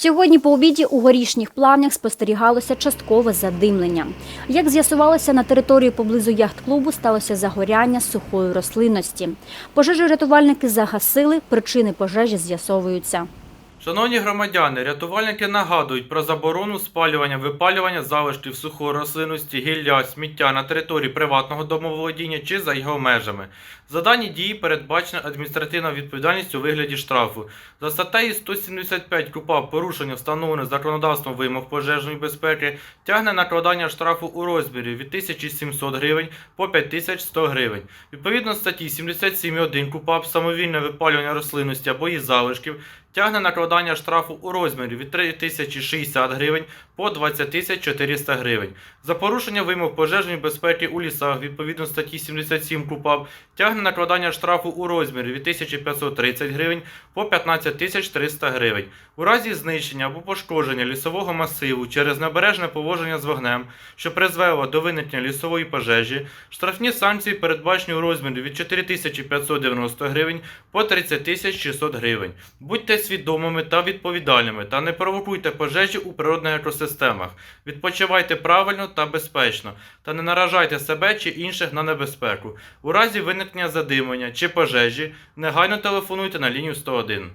Сьогодні по обіді у горішніх плавнях спостерігалося часткове задимлення. Як з'ясувалося, на території поблизу яхт-клубу сталося загоряння сухої рослинності. Пожежі рятувальники загасили, причини пожежі з'ясовуються. Шановні громадяни, рятувальники нагадують про заборону спалювання, випалювання залишків сухої рослинності, гілля, сміття на території приватного домоволодіння чи за його межами. За дані дії передбачена адміністративна відповідальність у вигляді штрафу. За статтею 175 КУПАП порушення встановлених законодавством вимог пожежної безпеки тягне накладання штрафу у розмірі від 1700 гривень по 5100 гривень. Відповідно статті 77.1 КУПАП самовільне випалювання рослинності або її залишків тягне накладання штрафу у розмірі від 3060 гривень по 20 400 гривень. За порушення вимог пожежної безпеки у лісах відповідно статті 77 КУПАП тягне накладання штрафу у розмірі від 1530 гривень по 15 300 гривень. У разі знищення або пошкодження лісового масиву через небережне поводження з вогнем, що призвело до виникнення лісової пожежі, штрафні санкції передбачені у розмірі від 4590 гривень по 30 600 гривень. Свідомими та відповідальними та не провокуйте пожежі у природних екосистемах. Відпочивайте правильно та безпечно та не наражайте себе чи інших на небезпеку. У разі виникнення задимлення чи пожежі негайно телефонуйте на лінію 101.